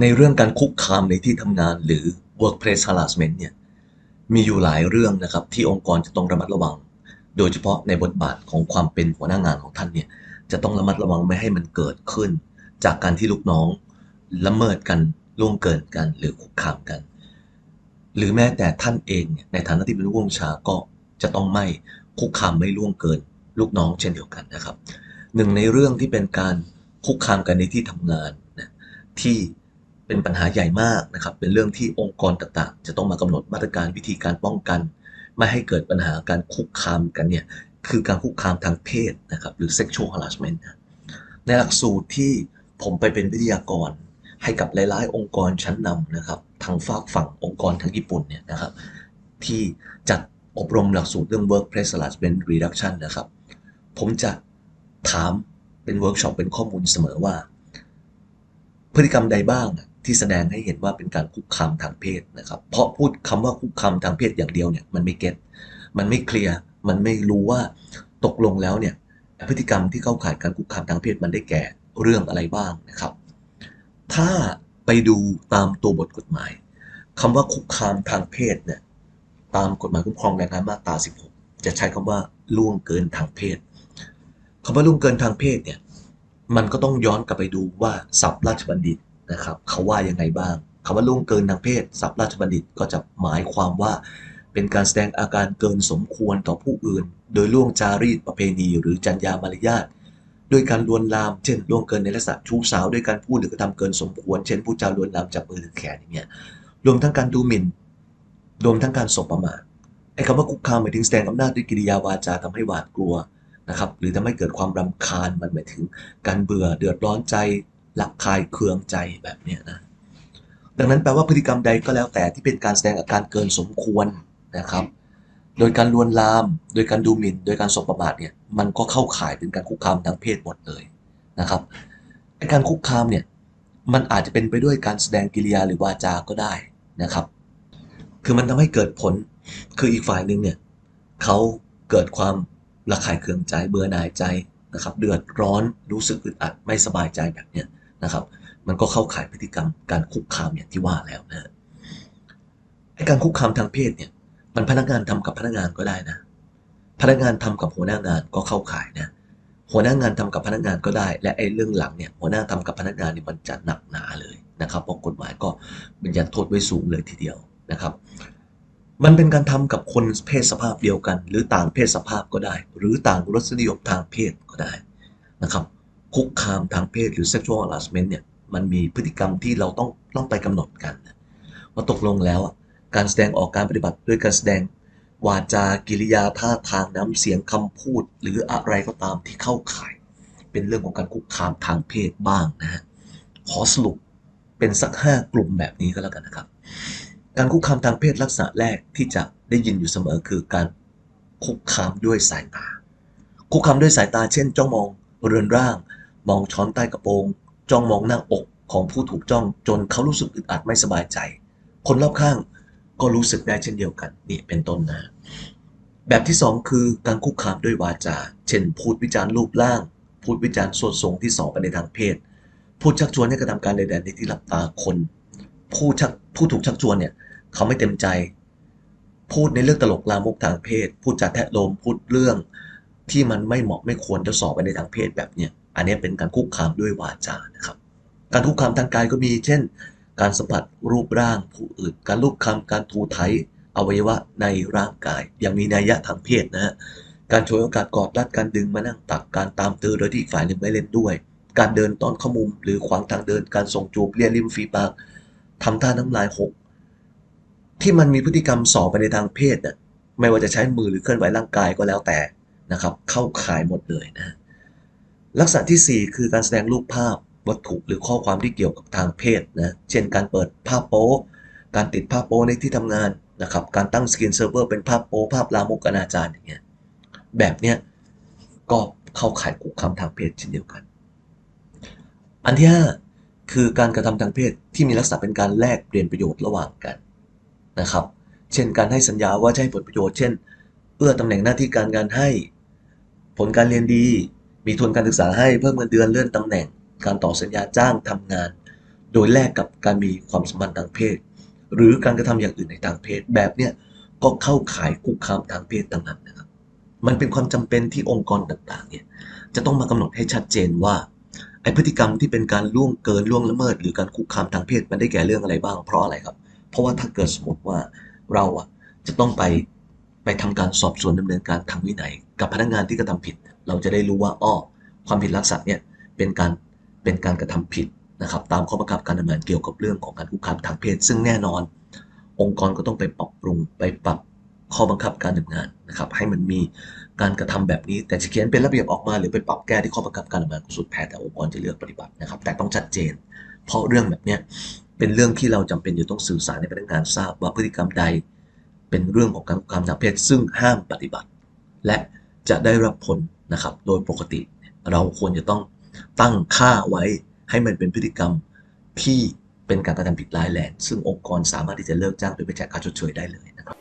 ในเรื่องการคุกคามในที่ทำงานหรือ workplace harassment เนี่ยมีอยู่หลายเรื่องนะครับที่องค์กรจะต้องระมัดระวัง โดยเฉพาะในบทบาทของความเป็นหัวหน้างานของท่านเนี่ยจะต้องระมัดระวังไม่ให้มันเกิดขึ้น จากการที่ลูกน้องละเมิดกันล่วงเกินกัน หรือคุกคามกัน หรือแม้แต่ท่านเองเนี่ยในฐานะที่เป็นผู้บัญชาก็จะต้องไม่คุกคามไม่ล่วงเกิน ลูกน้องเช่นเดียวกันนะครับหนึ่งในเรื่องที่เป็นการคุกคามกันในที่ทำงานนะที่ เป็นปัญหาใหญ่มากนะครับ เป็นเรื่องที่องค์กรต่างๆ จะต้องมากำหนดมาตรการวิธีการป้องกัน ไม่ให้เกิดปัญหาการคุกคามกันเนี่ยคือการคุกคามทางเพศนะครับหรือ sexual harassment ในหลักสูตรที่ผมไปเป็นวิทยากรให้กับหลาย ๆ องค์กรชั้นนำนะครับทางฝากฝั่งองค์กรทางญี่ปุ่นเนี่ยนะครับ ที่จัดอบรมหลักสูตรเรื่อง workplace harassment reduction นะครับ ผมจะถามเป็นเวิร์กช็อปเป็นข้อมูลเสมอว่า พฤติกรรมใดบ้าง ที่แสดงให้เห็นว่าเป็นการคุกคามทางเพศนะครับ เพราะพูดคำว่าคุกคามทางเพศอย่างเดียวเนี่ยมันไม่เก็ตมันไม่เคลียร์มันไม่รู้ว่าตกลงแล้วเนี่ยพฤติกรรมที่เข้าข่ายการคุกคามทางเพศมันได้แก่เรื่องอะไรบ้างนะครับ ถ้าไปดูตามตัวบทกฎหมายคำว่าคุกคามทางเพศเนี่ยตามกฎหมายคุ้มครองแรงงานมาตรา 16 จะใช้คำว่าล่วงเกินทางเพศคำว่าล่วงเกินทางเพศเนี่ยมันก็ต้องย้อนกลับไปดูว่าศัพท์ราชบัณฑิต นะครับเขาว่ายังไงบ้างคำว่าล่วงเกินทางเพศศัพท์ราชบัณฑิตก็จะหมายความว่า เป็นการแสดงอาการเกินสมควรต่อผู้อื่น โดยล่วงจารีตประเพณี หรือจรรยามารยาทด้วยการลวนลามเช่นล่วงเกินในลักษณะชู้สาวด้วยการพูดหรือกระทำเกินสมควร เช่นพูดจาลวนลามจับมือหรือแขนอย่างเงี้ยรวมทั้งการดูหมิ่น รวมทั้งการสบประมาทไอ้คำว่าคุกคามหมายถึงแสดงอำนาจด้วยกิริยาวาจาทำให้หวาดกลัวนะครับหรือทำให้เกิดความรำคาญมันหมายถึง การเบื่อเดือดร้อนใจ หลักคายเคืองใจแบบเนี้ยนะดังนั้นแปลว่าพฤติกรรมใดก็แล้วแต่ที่เป็นการแสดงอาการเกินสมควรนะครับ โดยการลวนลาม โดยการดูหมิ่น โดยการสบประมาทเนี่ยมันก็เข้าข่ายเป็นการคุกคามทางเพศหมดเลยนะครับการคุกคามเนี่ยมันอาจจะเป็นไปด้วยการแสดงกิริยาหรือวาจาก็ได้นะครับ คือมันทำให้เกิดผลคืออีกฝ่ายหนึ่งเนี่ยเขาเกิดความระคายเคืองใจเบื่อหน่ายใจนะครับ เดือดร้อนรู้สึกอึดอัดไม่สบายใจแบบเนี้ย นะครับ มันก็เข้าข่ายพฤติกรรมการคุกคามอย่างที่ว่าแล้วนะไอการคุกคามทางเพศเนี่ยมันพนักงานทำกับพนักงานก็ได้นะ พนักงานทำกับหัวหน้างานก็เข้าข่ายนะหัวหน้างานทำกับพนักงานก็ได้ และไอ้เรื่องหลังเนี่ยหัวหน้าทำกับพนักงานเนี่ยมันจะหนักหนาเลยนะครับเพราะกฎหมายก็บัญญัติโทษไว้สูงเลยทีเดียวนะครับ มันเป็นการทำกับคนเพศสภาพเดียวกัน หรือต่างเพศสภาพก็ได้ หรือต่างรสนิยมทางเพศก็ได้นะครับ คุกคามทางเพศหรือ sexual harassment เนี่ยมันมีพฤติกรรมที่เราต้องต้องไปกำหนดกันว่าตกลงแล้วการแสดงออกการปฏิบัติด้วยการแสดงวาจากิริยาท่าทางน้ำเสียงคำพูด หรืออะไรก็ตามที่เข้าข่าย เป็นเรื่องของการคุกคามทางเพศบ้างนะฮะขอสรุปเป็นสักห้ากลุ่มแบบนี้ก็แล้วกันนะครับ การคุกคามทางเพศลักษณะแรกที่จะได้ยินอยู่เสมอคือการคุกคามด้วยสายตา คุกคามด้วยสายตา เช่นจ้องมอง เรือนร่าง มองช้อนใต้กระโปรงจ้องมองหน้าอกของผู้ถูกจ้องจนเขารู้สึกอึดอัดไม่สบายใจ คนรอบข้างก็รู้สึกได้เช่นเดียวกันนี่เป็นต้นนะ แบบที่ 2 คือการคุกคามด้วยวาจา เช่น พูดวิจารณ์รูปร่าง พูดวิจารณ์ส่วนทรงที่สองไปในทางเพศ พูดชักชวนให้กระทำการใดๆในที่หลับตาคน ผู้ชักผู้ถูกชักชวนเนี่ยเขาไม่เต็มใจ พูดในเรื่องตลกลามกทางเพศ พูดจาแทะโลมพูดเรื่อง ที่มันไม่เหมาะไม่ควรจะสอบไปในทางเพศแบบเนี้ยอันนี้เป็นการคุกคามด้วยวาจานะครับ การคุกคามทางกายก็มีเช่น การสัมผัสรูปร่างผู้อื่น การลูบคำการทูไถอวัยวะในร่างกายย่างมีนัยยะทางเพศนะฮะการฉวยโอกาสกอดรัดการดึงมานั่งตักการตามตื้อโดยที่อีกฝ่ายหนึ่งไม่เล่นด้วย การเดินตอนข้ามุมหรือขวางทางเดินการส่งจูบเลียริมฝีปากทำท่าน้ำลายหกที่มันมีพฤติกรรมส่อไปในทางเพศน่ะไม่ว่าจะใช้มือหรือเคลื่อนไหวร่างกายก็แล้วแต่ นะครับ เข้าข่ายหมดเลยนะลักษณะที่ 4 คือการแสดงรูปภาพวัตถุหรือข้อความที่เกี่ยวกับทางเพศนะเช่นการเปิดภาพโป๊การติดภาพโป๊ในที่ทำงานนะครับการตั้งสกรีนเซิร์ฟเวอร์เป็นภาพโป๊ภาพลามกอนาจารอย่างเงี้ยแบบเนี้ยก็เข้าข่ายคุกคามทางเพศเช่นเดียวกัน อันที่ 5 คือการกระทำทางเพศที่มีลักษณะเป็นการแลกเปลี่ยนประโยชน์ระหว่างกันนะครับ เช่นการให้สัญญาว่าจะให้ผลประโยชน์ เช่น เอื้อตำแหน่งหน้าที่การงานให้ ผลการเรียนดี มีทุนการศึกษาให้เพิ่มเงินเดือนเลื่อนตำแหน่ง การต่อสัญญาจ้างทำงาน โดยแลกกับการมีความสัมพันธ์ทางเพศ หรือการกระทำอย่างอื่นในทางเพศแบบเนี้ยก็เข้าข่ายคุกคามทางเพศต่างนั้นนะครับ มันเป็นความจำเป็นที่องค์กรต่างๆเนี่ยจะต้องมากำหนดให้ชัดเจนว่าไอพฤติกรรมที่เป็นการล่วงเกินล่วงละเมิด หรือการคุกคามทางเพศมันได้แก่เรื่องอะไรบ้างเพราะอะไรครับ เพราะว่าถ้าเกิดสมมติว่าเราอะจะต้องไป ไปทำการสอบสวนดำเนินการทางวินัย กับพนักงานที่กระทำผิด เราจะได้รู้ว่าอ้อความผิดลักษณะเนี่ยเป็นการเป็นการกระทำผิดนะครับ ตามข้อบังคับการดำเนินเกี่ยวกับเรื่องของการคุกคามทางเพศ ซึ่งแน่นอน องค์กรก็ต้องไปปรับปรุงไปปรับข้อบังคับการดำเนินงานนะครับ ให้มันมีการกระทำแบบนี้ แต่จะเขียนเป็นระเบียบออกมาหรือไปปรับแก้ที่ข้อบังคับการดำเนินงานก็สุดแท้แต่องค์กรจะเลือกปฏิบัตินะครับ แต่ต้องชัดเจน เพราะเรื่องแบบนี้เป็นเรื่องที่เราจำเป็นจะต้องสื่อสารให้พนักงานทราบว่าพฤติกรรมใด เป็นเรื่องของการความทางเพศซึ่งห้ามปฏิบัติ และจะได้รับผลนะครับ โดยปกติเราควรจะต้องตั้งค่าไว้ให้มันเป็นพฤติกรรมที่เป็นการกระทำผิดร้ายแรงซึ่งองค์กรสามารถที่จะเลิกจ้างโดยไม่จ่ายค่าชดเชยได้เลยนะครับ